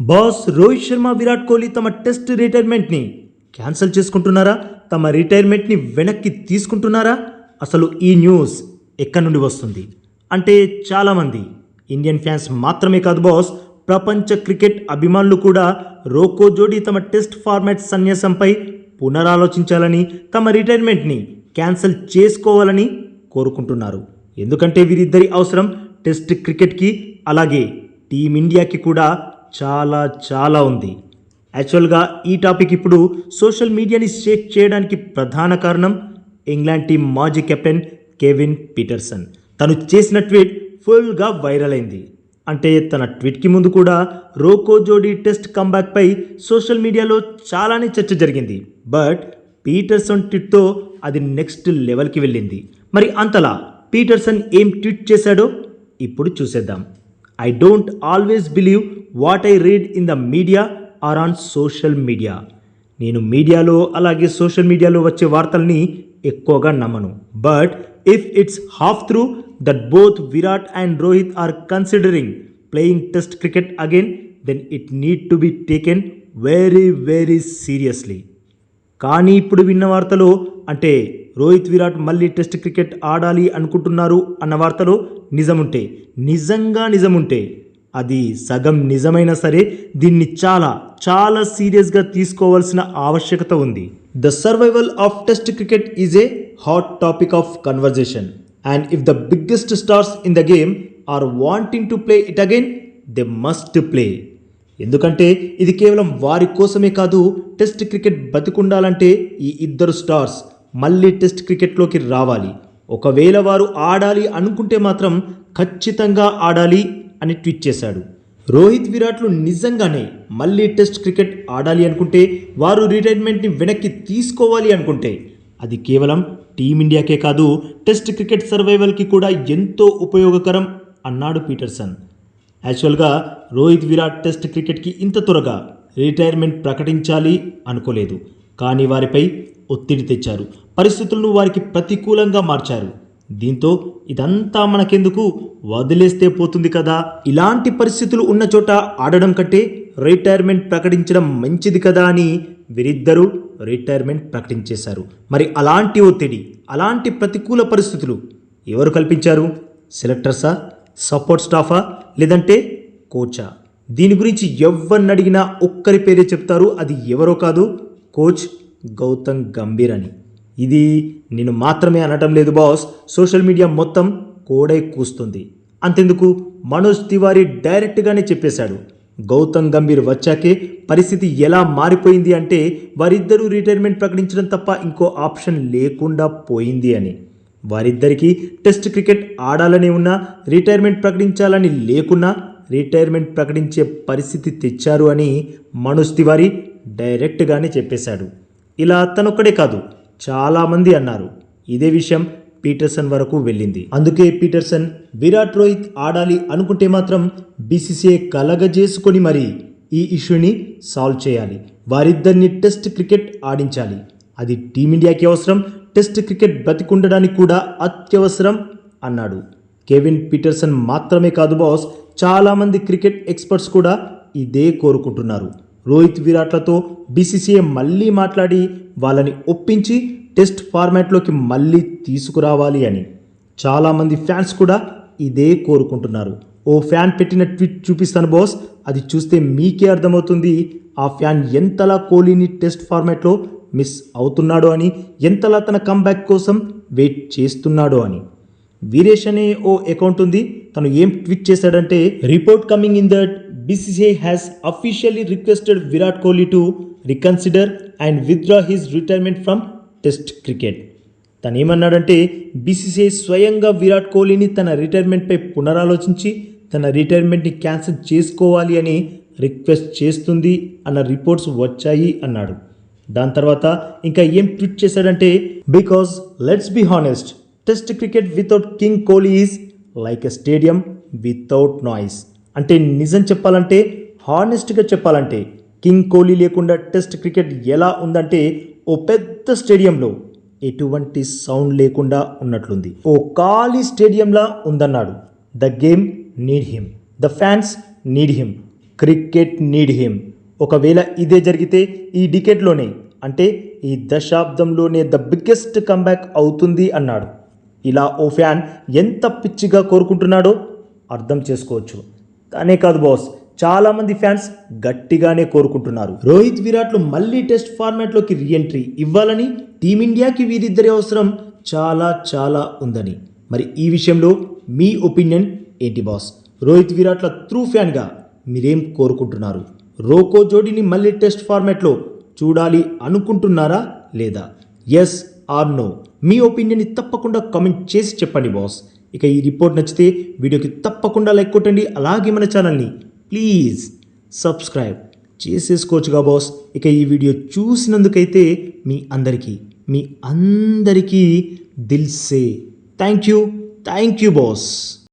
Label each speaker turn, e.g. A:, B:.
A: Boss Rohit Sharma Virat Kohli తమ test రిటైర్మెంట్ని cancel చేసుకుంటున్నారా? తమ రిటైర్మెంట్ని వెనక్కి తీసుకుంటున్నారా? అసలు ఈ న్యూస్ ఎక్కడి నుండి వస్తుంది? అంటే చాలామంది. ఇండియన్ ఫ్యాన్స్ మాత్రమే కాదు బాస్. ప్రపంచ క్రికెట్ అభిమానులు కూడా రోకో జోడీ తమ టెస్ట్ ఫార్మాట్ సన్యాసంపై పునరాలోచించాలని తమ రిటైర్మెంట్ని క్యాన్సిల్ చేసుకోవాలని కోరుకుంటున్నారు. ఎందుకంటే వీరిద్దరి అవసరం టెస్ట్ క్రికెట్కి అలాగే టీమిండియాకి కూడా చాలా చాలా ఉంది. యాక్చువల్గా ఈ టాపిక్ ఇప్పుడు సోషల్ మీడియాని షేక్ చేయడానికి ప్రధాన కారణం ఇంగ్లాండ్ టీం మాజీ కెప్టెన్ కెవిన్ పీటర్సన్ తను చేసిన ట్వీట్ ఫుల్గా వైరల్ అయింది. అంటే తన ట్వీట్కి ముందు కూడా రోకో జోడీ టెస్ట్ కంబ్యాక్పై సోషల్ మీడియాలో చాలానే చర్చ జరిగింది. బట్ పీటర్సన్ ట్వీట్తో అది నెక్స్ట్ లెవెల్కి వెళ్ళింది. మరి అంతలా పీటర్సన్ ఏం ట్వీట్ చేశాడో ఇప్పుడు చూసేద్దాం. I don't always believe what I read in the media or on social media నేను మీడియాలో అలాగే సోషల్ మీడియాలో వచ్చే వార్తల్ని ఎక్కువగా నమ్మను. But if it's half through that both Virat and Rohit are considering playing test cricket again then it need to be taken very very seriously కానీ ఇప్పుడు విన్న వార్తలో అంటే రోహిత్ విరాట్ మళ్ళీ టెస్ట్ క్రికెట్ ఆడాలి అనుకుంటున్నారు అన్న వార్తలో నిజముంటే నిజంగా నిజముంటే అది సగం నిజమైనా సరే దీన్ని చాలా చాలా సీరియస్గా తీసుకోవాల్సిన ఆవశ్యకత ఉంది. The survival of test cricket is a hot topic of conversation and if the biggest stars in the game are wanting to play it again they must play ఎందుకంటే ఇది కేవలం వారి కోసమే కాదు టెస్ట్ క్రికెట్ బతికుండాలంటే ఈ ఇద్దరు స్టార్స్ మళ్ళీ test క్రికెట్లోకి రావాలి. ఒకవేళ వారు ఆడాలి అనుకుంటే మాత్రం ఖచ్చితంగా ఆడాలి అని ట్వీట్ చేశాడు. రోహిత్ విరాట్లు నిజంగానే మళ్ళీ టెస్ట్ క్రికెట్ ఆడాలి అనుకుంటే వారు రిటైర్మెంట్ని వెనక్కి తీసుకోవాలి అనుకుంటే అది కేవలం టీమిండియాకే కాదు టెస్ట్ క్రికెట్ సర్వైవల్కి కూడా ఎంతో ఉపయోగకరం అన్నాడు పీటర్సన్. యాక్చువల్గా రోహిత్ విరాట్ టెస్ట్ క్రికెట్కి ఇంత త్వరగా రిటైర్మెంట్ ప్రకటించాలి అనుకోలేదు కానీ వారిపై ఒత్తిడి తెచ్చారు. పరిస్థితులను వారికి ప్రతికూలంగా మార్చారు. దీంతో ఇదంతా మనకెందుకు? వదిలేస్తే పోతుంది కదా. ఇలాంటి పరిస్థితులు ఉన్న చోట ఆడడం కంటే రిటైర్మెంట్ ప్రకటించడం మంచిది కదా అని వీరిద్దరూ రిటైర్మెంట్ ప్రకటించేశారు. మరి అలాంటి ఒత్తిడి అలాంటి ప్రతికూల పరిస్థితులు ఎవరు కల్పించారు? సెలెక్టర్సా? సపోర్ట్ స్టాఫా? లేదంటే కోచా? దీని గురించి ఎవరిని అడిగినా ఒక్కరి పేరే చెప్తారు. అది ఎవరో కాదు కోచ్ గౌతమ్ గంభీర్ అని. ఇది నేను మాత్రమే అనటం లేదు బాస్. సోషల్ మీడియా మొత్తం కోడై కూస్తుంది. అంతెందుకు? మనోజ్ తివారీ డైరెక్ట్గానే చెప్పేశాడు. గౌతమ్ గంభీర్ వచ్చాకే పరిస్థితి ఎలా మారిపోయింది అంటే వారిద్దరూ రిటైర్మెంట్ ప్రకటించడం తప్ప ఇంకో ఆప్షన్ లేకుండా పోయింది అని. వారిద్దరికీ టెస్ట్ క్రికెట్ ఆడాలని ఉన్నా రిటైర్మెంట్ ప్రకటించాలని లేకున్నా రిటైర్మెంట్ ప్రకటించే పరిస్థితి తెచ్చారు అని మనోజ్ తివారీ డైరెక్ట్గానే చెప్పేశాడు. ఇలా తనొక్కడే కాదు చాలామంది అన్నారు. ఇదే విషయం పీటర్సన్ వరకు వెళ్ళింది. అందుకే పీటర్సన్ విరాట్ రోహిత్ ఆడాలి అనుకుంటే మాత్రం బీసీసీఐ కలగజేసుకొని మరి ఈ ఇష్యూని సాల్వ్ చేయాలి. వారిద్దరిని టెస్ట్ క్రికెట్ ఆడించాలి. అది టీమిండియాకి అవసరం టెస్ట్ క్రికెట్ బ్రతికుండడానికి కూడా అత్యవసరం అన్నాడు. కెవిన్ పీటర్సన్ మాత్రమే కాదు బాస్ చాలామంది క్రికెట్ ఎక్స్పర్ట్స్ కూడా ఇదే కోరుకుంటున్నారు. రోహిత్ విరాట్లతో బీసీసీఐ మళ్ళీ మాట్లాడి వాళ్ళని ఒప్పించి టెస్ట్ ఫార్మాట్లోకి మళ్ళీ తీసుకురావాలి అని. చాలామంది ఫ్యాన్స్ కూడా ఇదే కోరుకుంటున్నారు. ఓ ఫ్యాన్ పెట్టిన ట్వీట్ చూపిస్తాను బాస్. అది చూస్తే మీకే అర్థమవుతుంది ఆ ఫ్యాన్ ఎంతలా కోహ్లీని టెస్ట్ ఫార్మాట్లో మిస్ అవుతున్నాడో అని ఎంతలా తన కంబ్యాక్ కోసం వెయిట్ చేస్తున్నాడో అని. వీరేష్ అనే ఓ అకౌంట్ ఉంది. తను ఏం ట్వీట్ చేశాడంటే report coming in that BCCI has officially requested Virat Kohli to reconsider and withdraw his retirement from test cricket తను ఏమన్నాడంటే బీసీసీఐ స్వయంగా విరాట్ కోహ్లీని తన రిటైర్మెంట్పై పునరాలోచించి తన రిటైర్మెంట్ని క్యాన్సిల్ చేసుకోవాలి అని రిక్వెస్ట్ చేస్తుంది అన్న రిపోర్ట్స్ వచ్చాయి అన్నాడు. దాని తర్వాత ఇంకా ఏం ట్వీట్ చేశాడంటే because let's be honest test cricket without king Kohli is like a stadium without noise అంటే నిజం చెప్పాలంటే హానెస్ట్గా చెప్పాలంటే కింగ్ కోహ్లీ లేకుండా టెస్ట్ క్రికెట్ ఎలా ఉందంటే ఓ పెద్ద స్టేడియంలో ఎటువంటి సౌండ్ లేకుండా ఉన్నట్లుంది. ఓ ఖాళీ స్టేడియంలా ఉందన్నాడు. The game need him. The fans need him. Cricket need him. ఒకవేళ ఇదే జరిగితే ఈ డికెట్లోనే అంటే ఈ దశాబ్దంలోనే ద బిగ్గెస్ట్ కంబ్యాక్ అవుతుంది అన్నాడు. ఇలా ఓ ఫ్యాన్ ఎంత పిచ్చిగా కోరుకుంటున్నాడో అర్థం చేసుకోవచ్చు. అనే కాదు బాస్ చాలామంది ఫ్యాన్స్ గట్టిగానే కోరుకుంటున్నారు. రోహిత్ విరాట్లు మళ్ళీ టెస్ట్ ఫార్మాట్లోకి రీఎంట్రీ ఇవ్వాలని టీమిండియాకి వీరిద్దరి అవసరం చాలా చాలా ఉందని. మరి ఈ విషయంలో మీ ఒపీనియన్ ఏంటి బాస్ రోహిత్ విరాట్ల త్రూ ఫ్యాన్గా మీరేం కోరుకుంటున్నారు? రోకో జోడీని మళ్ళీ టెస్ట్ ఫార్మాట్లో చూడాలి అనుకుంటున్నారా లేదా? ఎస్ ఆర్ నో మీ ఒపీనియన్ని తప్పకుండా కమెంట్ చేసి చెప్పండి బాస్ ఇక ఈ రిపోర్ట్ నచ్చితే వీడియోకి తప్పకుండా లైక్ కొట్టండి. అలాగే మన ఛానల్ని ప్లీజ్ సబ్స్క్రైబ్ చేసేసుకోవచ్చుగా బాస్. ఇక ఈ వీడియో చూసినందుకైతే మీ అందరికీ మీ అందరికీ దిల్సే thank you thank you boss.